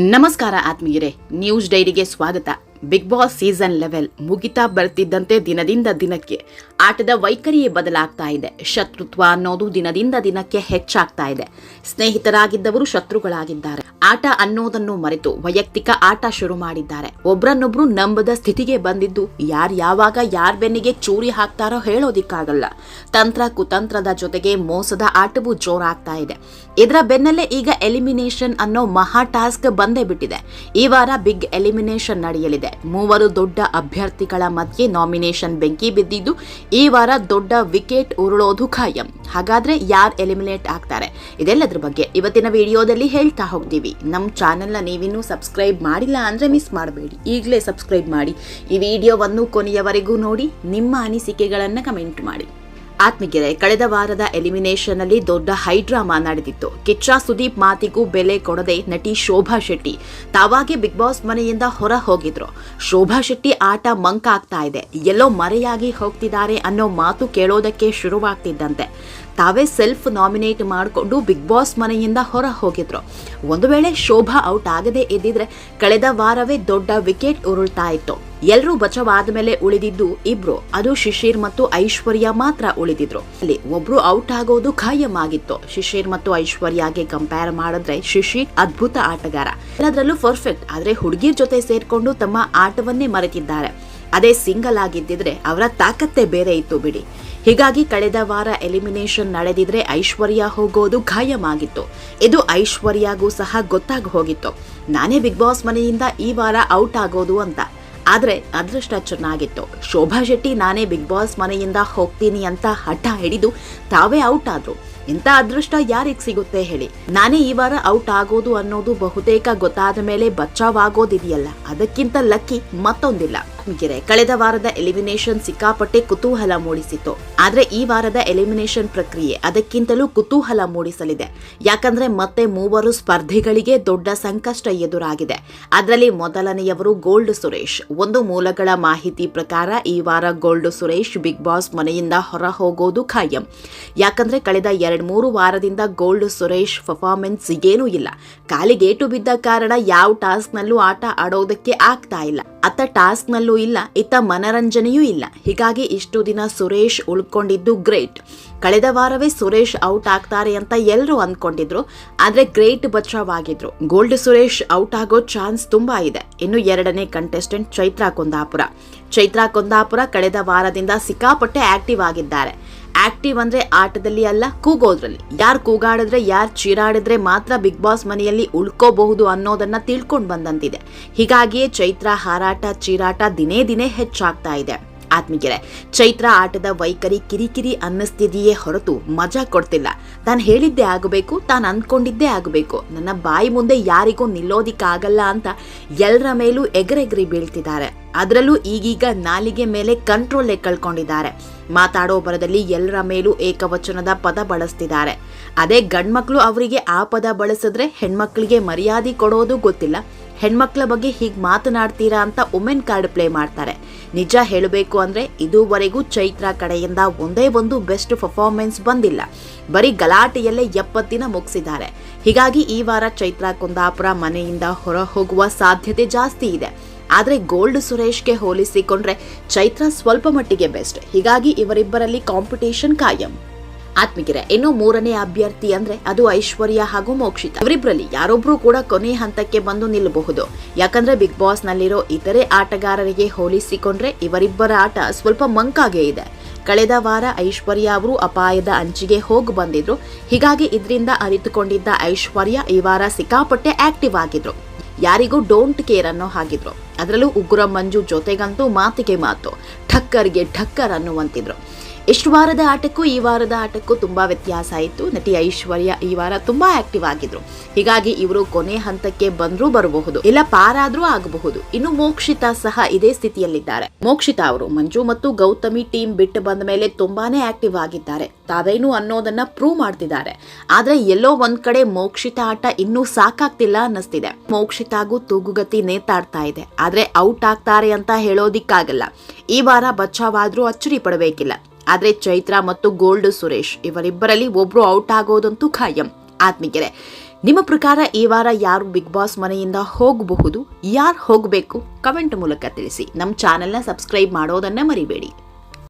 ನಮಸ್ಕಾರ ಆತ್ಮೀಯರೇ ನ್ಯೂಸ್ ಡೈರಿಗೆ ಸ್ವಾಗತ. ಬಿಗ್ ಬಾಸ್ ಸೀಸನ್ ಲೆವೆಲ್ ಮುಗಿತಾ ಬರ್ತಿದ್ದಂತೆ ದಿನದಿಂದ ದಿನಕ್ಕೆ. ಆಟದ ವೈಖರಿಯೇ ಬದಲಾಗ್ತಾ ಇದೆ. ಶತ್ರುತ್ವ ಅನ್ನೋದು ದಿನದಿಂದ ದಿನಕ್ಕೆ ಹೆಚ್ಚಾಗ್ತಾ ಇದೆ. ಸ್ನೇಹಿತರಾಗಿದ್ದವರು ಶತ್ರುಗಳಾಗಿದ್ದಾರೆ. ಆಟ ಅನ್ನೋದನ್ನು ಮರೆತು ವೈಯಕ್ತಿಕ ಆಟ ಶುರು ಮಾಡಿದ್ದಾರೆ. ಒಬ್ರನ್ನೊಬ್ರು ನಂಬದ ಸ್ಥಿತಿಗೆ ಬಂದಿದ್ದು ಯಾರು ಯಾವಾಗ ಯಾರ್ ಬೆನ್ನಿಗೆ ಚೂರಿ ಹಾಕ್ತಾರೋ ಹೇಳೋದಿಕ್ಕಾಗಲ್ಲ. ತಂತ್ರ ಕುತಂತ್ರದ ಜೊತೆಗೆ ಮೋಸದ ಆಟವೂ ಜೋರಾಗ್ತಾ ಇದೆ. ಇದರ ಬೆನ್ನಲ್ಲೇ ಈಗ ಎಲಿಮಿನೇಷನ್ ಅನ್ನೋ ಮಹಾ ಟಾಸ್ಕ್ ಬಂದೇ ಬಿಟ್ಟಿದೆ. ಈ ವಾರ ಬಿಗ್ ಎಲಿಮಿನೇಷನ್ ನಡೆಯಲಿದೆ. ಮೂವರು ದೊಡ್ಡ ಅಭ್ಯರ್ಥಿಗಳ ಮಧ್ಯೆ ನಾಮಿನೇಷನ್ ಬೆಂಕಿ ಬಿದ್ದಿದ್ದು, ಈ ವಾರ ದೊಡ್ಡ ವಿಕೆಟ್ ಉರುಳೋದು ಖಾಯಂ. ಹಾಗಾದ್ರೆ ಯಾರು ಎಲಿಮಿನೇಟ್ ಆಗ್ತಾರೆ? ಇದೆಲ್ಲದ್ರ ಬಗ್ಗೆ ಇವತ್ತಿನ ವಿಡಿಯೋದಲ್ಲಿ ಹೇಳ್ತಾ ಹೋಗ್ತೀವಿ. ನಮ್ಮ ಚಾನೆಲ್ನ ನೀವಿನ್ನೂ ಸಬ್ಸ್ಕ್ರೈಬ್ ಮಾಡಿಲ್ಲ ಅಂದ್ರೆ ಮಿಸ್ ಮಾಡಬೇಡಿ. ಈಗಲೇ ಸಬ್ಸ್ಕ್ರೈಬ್ ಮಾಡಿ. ಈ ವಿಡಿಯೋವನ್ನು ಕೊನೆಯವರೆಗೂ ನೋಡಿ, ನಿಮ್ಮ ಅನಿಸಿಕೆಗಳನ್ನು ಕಮೆಂಟ್ ಮಾಡಿ. ಆತ್ಮಗೆರೆ, ಕಳೆದ ವಾರದ ಎಲಿಮಿನೇಷನ್ ಅಲ್ಲಿ ದೊಡ್ಡ ಹೈಡ್ರಾಮಾ ನಡೆದಿತ್ತು. ಕಿಚ್ಚ ಸುದೀಪ್ ಮಾತಿಗೂ ಬೆಲೆ ಕೊಡದೆ ನಟಿ ಶೋಭಾ ಶೆಟ್ಟಿ ತಾವಾಗೆ ಬಿಗ್ ಬಾಸ್ ಮನೆಯಿಂದ ಹೊರ ಹೋಗಿದ್ರು. ಶೋಭಾ ಶೆಟ್ಟಿ ಆಟ ಮಂಕಾಗ್ತಾ ಇದೆ. ಎಲ್ಲೋ ಮರೆಯಾಗಿ ಹೋಗ್ತಿದ್ದಾರೆ ಅನ್ನೋ ಮಾತು ಕೇಳೋದಕ್ಕೆ ಶುರುವಾಗ್ತಿದ್ದಂತೆ. ತಾವೇ ಸೆಲ್ಫ್ ನಾಮಿನೇಟ್ ಮಾಡಿಕೊಂಡು ಬಿಗ್ ಬಾಸ್ ಮನೆಯಿಂದ ಹೊರ ಹೋಗಿದ್ರು. ಒಂದು ವೇಳೆ ಶೋಭಾ ಔಟ್ ಆಗದೆ ಇದ್ದಿದ್ರೆ ಕಳೆದ ವಾರವೇ ದೊಡ್ಡ ವಿಕೆಟ್ ಉರುಳ್ತಾ ಇತ್ತು. ಎಲ್ಲರೂ ಬಚಾವ್ ಮೇಲೆ ಉಳಿದಿದ್ದು ಇಬ್ರು, ಅದು ಶಿಶಿರ್ ಮತ್ತು ಐಶ್ವರ್ಯ ಮಾತ್ರ ಉಳಿದಿದ್ರು. ಅಲ್ಲಿ ಒಬ್ರು ಔಟ್ ಆಗೋದು ಖಾಯಂ ಆಗಿತ್ತು ಶಿಶಿರ್ ಮತ್ತು ಐಶ್ವರ್ಯಗೆ ಕಂಪೇರ್ ಮಾಡಿದ್ರೆ ಶಿಶಿರ್ ಅದ್ಭುತ ಆಟಗಾರ. ಎಲ್ಲದರಲ್ಲೂ ಪರ್ಫೆಕ್ಟ್ ಆದ್ರೆ ಹುಡುಗಿರ್ ಜೊತೆ ಸೇರ್ಕೊಂಡು ತಮ್ಮ ಆಟವನ್ನೇ ಮರೆತಿದ್ದಾರೆ. ಅದೇ ಸಿಂಗಲ್ ಆಗಿದ್ದಿದ್ರೆ ಅವರ ತಾಕತ್ತೇ ಬೇರೆ ಇತ್ತು ಬಿಡಿ. ಹೀಗಾಗಿ ಕಳೆದ ವಾರ ಎಲಿಮಿನೇಷನ್ ನಡೆದಿದ್ರೆ ಐಶ್ವರ್ಯ ಹೋಗೋದು ಖಾಯಂ ಆಗಿತ್ತು ಇದು ಐಶ್ವರ್ಯಗೂ ಸಹ ಗೊತ್ತಾಗಿ ಹೋಗಿತ್ತು. ನಾನೇ ಬಿಗ್ ಬಾಸ್ ಮನೆಯಿಂದ ಈ ವಾರ ಔಟ್ ಆಗೋದು ಅಂತ. ಆದರೆ ಅದೃಷ್ಟ ಚೆನ್ನಾಗಿತ್ತು. ಶೋಭಾ ಶೆಟ್ಟಿ, ನಾನೇ ಬಿಗ್ ಬಾಸ್ ಮನೆಯಿಂದ ಹೋಗ್ತೀನಿ ಅಂತ ಹಠ ಹಿಡಿದು ತಾವೇ ಔಟ್ ಆದ್ರು. ಇಂಥ ಅದೃಷ್ಟ ಯಾರಿಗೆ ಸಿಗುತ್ತೆ ಹೇಳಿ. ನಾನೇ ಈ ವಾರ ಔಟ್ ಆಗೋದು ಅನ್ನೋದು ಬಹುತೇಕ ಗೊತ್ತಾದ ಮೇಲೆ ಬಚಾವಾಗೋದಿದೆಯಲ್ಲ ಅದಕ್ಕಿಂತ ಲಕ್ಕಿ ಮತ್ತೊಂದಿಲ್ಲ. ಮಿಗಿರೆ ಕಳೆದ ವಾರದ ಎಲಿಮಿನೇಷನ್ ಸಿಕ್ಕಾಪಟ್ಟೆ ಕುತೂಹಲ ಮೂಡಿಸಿತ್ತು. ಆದ್ರೆ ಈ ವಾರದ ಎಲಿಮಿನೇಷನ್ ಪ್ರಕ್ರಿಯೆ ಅದಕ್ಕಿಂತಲೂ ಕುತೂಹಲ ಮೂಡಿಸಲಿದೆ. ಯಾಕಂದ್ರೆ ಮತ್ತೆ ಮೂವರು ಸ್ಪರ್ಧಿಗಳಿಗೆ ದೊಡ್ಡ ಸಂಕಷ್ಟ ಎದುರಾಗಿದೆ. ಅದರಲ್ಲಿ ಮೊದಲನೆಯವರು ಗೋಲ್ಡ್ ಸುರೇಶ್. ಒಂದು ಮೂಲಗಳ ಮಾಹಿತಿ ಪ್ರಕಾರ ಈ ವಾರ ಗೋಲ್ಡ್ ಸುರೇಶ್ ಬಿಗ್ ಬಾಸ್ ಮನೆಯಿಂದ ಹೊರ ಹೋಗೋದು ಖಾಯಂ. ಯಾಕಂದ್ರೆ ಕಳೆದ ಎರಡ್ ಮೂರು ವಾರದಿಂದ ಗೋಲ್ಡ್ ಸುರೇಶ್ ಪರ್ಫಾರ್ಮೆನ್ಸ್ ಏನೂ ಇಲ್ಲ. ಕಾಲಿಗೇಟು ಬಿದ್ದ ಕಾರಣ ಯಾವ ಟಾಸ್ಕ್ ನಲ್ಲೂ ಆಟ ಆಡೋದಕ್ಕೆ ಆಗ್ತಾ ಇಲ್ಲ. ಅತ್ತ ಟಾಸ್ಕ್ನಲ್ಲೂ ಇಲ್ಲ, ಇತ್ತ ಮನರಂಜನೆಯೂ ಇಲ್ಲ. ಹೀಗಾಗಿ ಇಷ್ಟು ದಿನ ಸುರೇಶ್ ಉಳ್ಕೊಂಡಿದ್ದು ಗ್ರೇಟ್. ಕಳೆದ ವಾರವೇ ಸುರೇಶ್ ಔಟ್ ಆಗ್ತಾರೆ ಅಂತ ಎಲ್ಲರೂ ಅಂದ್ಕೊಂಡಿದ್ರು, ಆದರೆ ಗ್ರೇಟ್ ಬಚಾವಾಗಿದ್ರು ಗೋಲ್ಡ್ ಸುರೇಶ್ ಔಟ್ ಆಗೋ ಚಾನ್ಸ್ ತುಂಬಾ ಇದೆ. ಇನ್ನು ಎರಡನೇ ಕಂಟೆಸ್ಟೆಂಟ್ ಚೈತ್ರಾ ಕುಂದಾಪುರ. ಚೈತ್ರಾ ಕುಂದಾಪುರ ಕಳೆದ ವಾರದಿಂದ ಸಿಕ್ಕಾಪಟ್ಟೆ ಆಕ್ಟಿವ್ ಆಗಿದ್ದಾರೆ. ಆಕ್ಟಿವ್ ಅಂದ್ರೆ ಆಟದಲ್ಲಿ ಅಲ್ಲ, ಕೂಗೋದ್ರಲ್ಲಿ. ಯಾರು ಕೂಗಾಡಿದ್ರೆ, ಯಾರು ಚೀರಾಡಿದ್ರೆ ಮಾತ್ರ ಬಿಗ್ ಬಾಸ್ ಮನೆಯಲ್ಲಿ ಉಳ್ಕೋಬಹುದು ಅನ್ನೋದನ್ನ ತಿಳ್ಕೊಂಡು ಬಂದಂತಿದೆ. ಹೀಗಾಗಿಯೇ ಚೈತ್ರ ಹಾರಾಟ, ಚೀರಾಟ ದಿನೇ ದಿನೇ ಹೆಚ್ಚಾಗ್ತಾ ಇದೆ. ಆತ್ಮೀಗೆರೆ ಚೈತ್ರ ಆಟದ ವೈಖರಿ ಕಿರಿಕಿರಿ ಅನ್ನಿಸ್ತಿದೆಯೇ ಹೊರತು ಮಜಾ ಕೊಡ್ತಿಲ್ಲ. ತಾನು ಹೇಳಿದ್ದೇ ಆಗಬೇಕು, ತಾನು ಅಂದ್ಕೊಂಡಿದ್ದೇ ಆಗಬೇಕು. ನನ್ನ ಬಾಯಿ ಮುಂದೆ ಯಾರಿಗೂ ನಿಲ್ಲೋದಿಕ್ಕಾಗಲ್ಲ ಅಂತ ಎಲ್ಲರ ಮೇಲೂ ಎಗರೆಗರಿ ಬೀಳ್ತಿದ್ದಾರೆ. ಅದರಲ್ಲೂ ಈಗೀಗ ನಾಲಿಗೆ ಮೇಲೆ ಕಂಟ್ರೋಲ್ ಕಳ್ಕೊಂಡಿದ್ದಾರೆ. ಮಾತಾಡೋ ಬರದಲ್ಲಿ ಎಲ್ಲರ ಮೇಲೂ ಏಕವಚನದ ಪದ ಬಳಸ್ತಿದ್ದಾರೆ. ಅದೇ ಗಂಡ್ಮಕ್ಳು ಅವರಿಗೆ ಆ ಪದ ಬಳಸಿದ್ರೆ ಹೆಣ್ಮಕ್ಳಿಗೆ ಮರ್ಯಾದೆ ಕೊಡೋದು ಗೊತ್ತಿಲ್ಲ. ಹೆಣ್ಮಕ್ಳ ಬಗ್ಗೆ ಹೀಗೆ ಮಾತನಾಡ್ತೀರಾ ಅಂತ ವುಮೆನ್ ಕಾರ್ಡ್ ಪ್ಲೇ ಮಾಡ್ತಾರೆ. ನಿಜ ಹೇಳಬೇಕು ಅಂದ್ರೆ ಇದುವರೆಗೂ ಚೈತ್ರ ಕಡೆಯಿಂದ ಒಂದೇ ಒಂದು ಬೆಸ್ಟ್ ಪರ್ಫಾರ್ಮೆನ್ಸ್ ಬಂದಿಲ್ಲ. ಬರೀ ಗಲಾಟೆಯಲ್ಲೇ ಎಪ್ಪತ್ತಿನ ಮುಗಿಸಿದ್ದಾರೆ. ಹೀಗಾಗಿ ಈ ವಾರ ಚೈತ್ರ ಕುಂದಾಪುರ ಮನೆಯಿಂದ ಹೊರ ಹೋಗುವ ಸಾಧ್ಯತೆ ಜಾಸ್ತಿ ಇದೆ. ಆದ್ರೆ ಗೋಲ್ಡ್ ಸುರೇಶ್ಗೆ ಹೋಲಿಸಿಕೊಂಡ್ರೆ ಚೈತ್ರ ಸ್ವಲ್ಪ ಮಟ್ಟಿಗೆ ಬೆಸ್ಟ್. ಹೀಗಾಗಿ ಇವರಿಬ್ಬರಲ್ಲಿ ಕಾಂಪಿಟೇಷನ್ ಕಾಯಂ. ಆತ್ಮೀಗಿರ ಇನ್ನು ಮೂರನೇ ಅಭ್ಯರ್ಥಿ ಅಂದ್ರೆ ಅದು ಐಶ್ವರ್ಯ ಹಾಗೂ ಮೋಕ್ಷಿತ. ಇವರಿಬ್ಬರಲ್ಲಿ ಯಾರೊಬ್ರು ಕೂಡ ಕೊನೆ ಹಂತಕ್ಕೆ ಬಂದು ನಿಲ್ಲಬಹುದು. ಯಾಕಂದ್ರೆ ಬಿಗ್ ಬಾಸ್ ನಲ್ಲಿರೋ ಇತರೆ ಆಟಗಾರರಿಗೆ ಹೋಲಿಸಿಕೊಂಡ್ರೆ ಇವರಿಬ್ಬರ ಆಟ ಸ್ವಲ್ಪ ಮಂಕಾಗೇ ಇದೆ. ಕಳೆದ ವಾರ ಐಶ್ವರ್ಯ ಅವರು ಅಪಾಯದ ಅಂಚಿಗೆ ಹೋಗಿ ಬಂದಿದ್ರು. ಹೀಗಾಗಿ ಇದರಿಂದ ಅರಿತುಕೊಂಡಿದ್ದ ಐಶ್ವರ್ಯ ಈ ವಾರ ಸಿಕ್ಕಾಪಟ್ಟೆ ಆಕ್ಟಿವ್ ಆಗಿದ್ರು. ಯಾರಿಗೂ ಡೋಂಟ್ ಕೇರ್ ಅನ್ನೋ ಹಾಗಿದ್ರು. ಅದರಲ್ಲೂ ಉಗ್ರ ಮಂಜು ಜೊತೆಗಂತೂ ಮಾತಿಗೆ ಮಾತು ಠಕ್ಕರ್ಗೆ ಠಕ್ಕರ್ ಅನ್ನುವಂತಿದ್ರು. ಇಷ್ಟು ವಾರದ ಆಟಕ್ಕೂ ಈ ವಾರದ ಆಟಕ್ಕೂ ತುಂಬಾ ವ್ಯತ್ಯಾಸ ಆಯಿತು ನಟಿ ಐಶ್ವರ್ಯ ಈ ವಾರ ತುಂಬಾ ಆಕ್ಟಿವ್ ಆಗಿದ್ರು. ಹೀಗಾಗಿ ಇವರು ಕೊನೆ ಹಂತಕ್ಕೆ ಬಂದರೂ ಬರಬಹುದು, ಇಲ್ಲ ಪಾರಾದ್ರೂ ಆಗಬಹುದು. ಇನ್ನು ಮೋಕ್ಷಿತಾ ಸಹ ಇದೇ ಸ್ಥಿತಿಯಲ್ಲಿದ್ದಾರೆ. ಮೋಕ್ಷಿತಾ ಅವರು ಮಂಜು ಮತ್ತು ಗೌತಮಿ ಟೀಮ್ ಬಿಟ್ಟು ಬಂದ ಮೇಲೆ ತುಂಬಾನೇ ಆಕ್ಟಿವ್ ಆಗಿದ್ದಾರೆ. ತಾವೇನು ಅನ್ನೋದನ್ನ ಪ್ರೂವ್ ಮಾಡ್ತಿದ್ದಾರೆ. ಆದ್ರೆ ಎಲ್ಲೋ ಒಂದ್ ಕಡೆ ಮೋಕ್ಷಿತ ಆಟ ಇನ್ನೂ ಸಾಕಾಗ್ತಿಲ್ಲ ಅನ್ನಿಸ್ತಿದೆ. ಮೋಕ್ಷಿತಾಗೂ ತೂಗುಗತಿ ನೇತಾಡ್ತಾ ಇದೆ. ಆದ್ರೆ ಔಟ್ ಆಗ್ತಾರೆ ಅಂತ ಹೇಳೋದಿಕ್ಕಾಗಲ್ಲ. ಈ ವಾರ ಬಚ್ಚಾವಾದ್ರೂ ಅಚ್ಚರಿ ಪಡಬೇಕಿಲ್ಲ. ಆದ್ರೆ ಚೈತ್ರ ಮತ್ತು ಗೋಲ್ಡ್ ಸುರೇಶ್ ಇವರಿಬ್ಬರಲ್ಲಿ ಒಬ್ರು ಔಟ್ ಆಗೋದಂತೂ ಖಾಯಂ. ಆತ್ಮೀಗೆರೆ ನಿಮ್ಮ ಪ್ರಕಾರ ಈ ವಾರ ಯಾರು ಬಿಗ್ ಬಾಸ್ ಮನೆಯಿಂದ ಹೋಗಬಹುದು? ಯಾರು ಹೋಗಬೇಕು? ಕಮೆಂಟ್ ಮೂಲಕ ತಿಳಿಸಿ. ನಮ್ಮ ಚಾನೆಲ್ನ ಸಬ್ಸ್ಕ್ರೈಬ್ ಮಾಡೋದನ್ನೇ ಮರಿಬೇಡಿ.